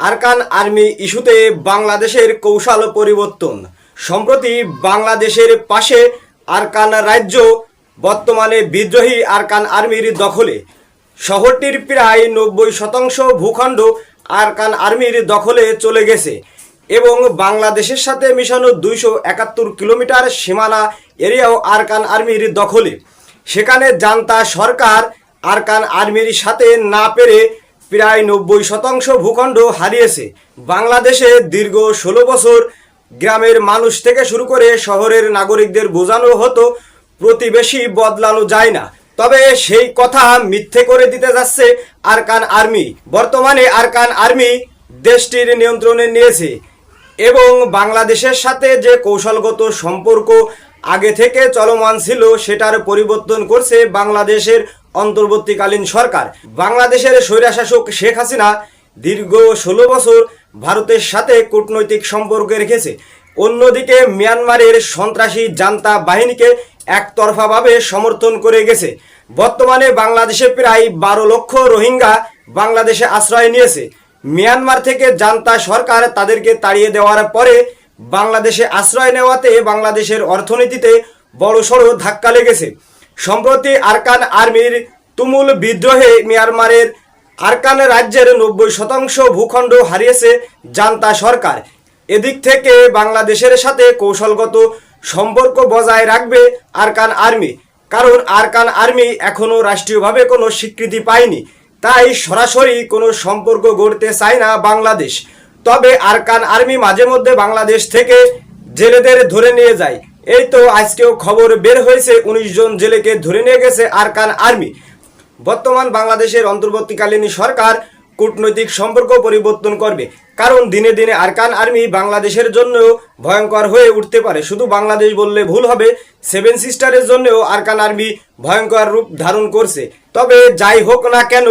Arkan army ইস্যুতে বাংলাদেশের কৌশল পরিবর্তন। সম্প্রতি বাংলাদেশের পাশে আরকান রাজ্য, বর্তমানে বিদ্রোহী আরকান আর্মির দখলে। শহরটির প্রায় নব্বই শতাংশ ভূখণ্ড আরকান আর্মির দখলে চলে গেছে এবং বাংলাদেশের সাথে মিশানো দুইশো একাত্তর কিলোমিটার সীমানা এরিয়াও আরকান আর্মির দখলে। সেখানে জান্তা সরকার আরকান আর্মির সাথে না পেরে প্রায় নব্বই শতাংশ ভূখণ্ড হারিয়েছে। বাংলাদেশে দীর্ঘ ষোলো বছর গ্রামের মানুষ থেকে শুরু করে শহরের নাগরিকদের বোঝানো হতো, প্রতিবেশী বদলানো যায় না। তবে সেই কথা মিথ্যে করে দিতে যাচ্ছে আরকান আর্মি। বর্তমানে আরকান আর্মি দেশটির নিয়ন্ত্রণে নিয়েছে এবং বাংলাদেশের সাথে যে কৌশলগত সম্পর্ক আগে থেকে চলমান ছিল, সেটার পরিবর্তন করছে বাংলাদেশের অন্তর্বর্তীকালীন সরকার। বাংলাদেশের স্বৈরাশাসক শেখ হাসিনা দীর্ঘ ষোলো বছর ভারতের সাথে কূটনৈতিক সম্পর্ক রেখেছে। অন্যদিকে মিয়ানমারের সন্ত্রাসী জান্তা বাহিনীকে একতরফাভাবে সমর্থন করে গেছে। বর্তমানে বাংলাদেশে প্রায় বারো লক্ষ রোহিঙ্গা বাংলাদেশে আশ্রয় নিয়েছে। মিয়ানমার থেকে জান্তা সরকার তাদেরকে তাড়িয়ে দেওয়ার পরে বাংলাদেশে আশ্রয় নেওয়াতে বাংলাদেশের অর্থনীতিতে বড়সড় ধাক্কা লেগেছে। সম্প্রতি আরকান আর্মির তুমুল বিদ্রোহে মিয়ানমারের আরকান রাজ্যের নব্বই শতাংশ ভূখণ্ড হারিয়েছে জান্তা সরকার। এদিক থেকে বাংলাদেশের সাথে কৌশলগত সম্পর্ক বজায় রাখবে আরকান আর্মি। কারণ আরকান আর্মি এখনও রাষ্ট্রীয়ভাবে কোনো স্বীকৃতি পায়নি। তাই সরাসরি কোনো সম্পর্ক গড়তে চায় না বাংলাদেশ। তবে আরকান আর্মি মাঝে মধ্যে বাংলাদেশ থেকে জেলেদের ধরে নিয়ে যায়। এই তো আজকেও খবর বের হয়েছে, উনিশ জন জেলেকে ধরে নিয়ে গেছে আরকান আর্মি। বর্তমান বাংলাদেশের অন্তর্বর্তীকালীন সরকার কূটনৈতিক সম্পর্ক পরিবর্তন করবে, কারণ দিনে দিনে আরকান আর্মি বাংলাদেশের জন্য ভয়ঙ্কর হয়ে উঠতে পারে। শুধু বাংলাদেশ বললে ভুল হবে, সেভেন সিস্টারের জন্যও আরকান আর্মি ভয়ঙ্কর রূপ ধারণ করছে। তবে যাই হোক না কেন,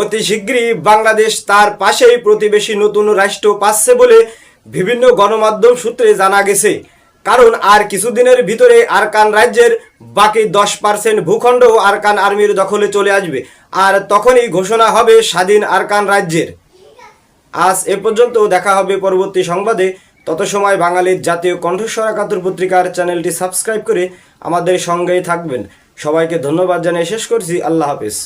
অতি শীঘ্রই বাংলাদেশ তার পাশেই প্রতিবেশী নতুন রাষ্ট্র পাচ্ছে বলে বিভিন্ন গণমাধ্যম সূত্রে জানা গেছে। কারণ আর কিছুদিনের ভিতরে আরকান রাজ্যের বাকি দশ পার্সেন্ট ভূখণ্ড আরকান আর্মির দখলে চলে আসবে। আর তখনই ঘোষণা হবে স্বাধীন আরকান রাজ্যের। আজ এ পর্যন্ত দেখা হবে পরবর্তী সংবাদে। তত সময় বাঙালির জাতীয় কণ্ঠস্বর একাত্তর পত্রিকার চ্যানেলটি সাবস্ক্রাইব করে আমাদের সঙ্গেই থাকবেন। সবাইকে ধন্যবাদ জানিয়ে শেষ করছি। আল্লাহ হাফেজ।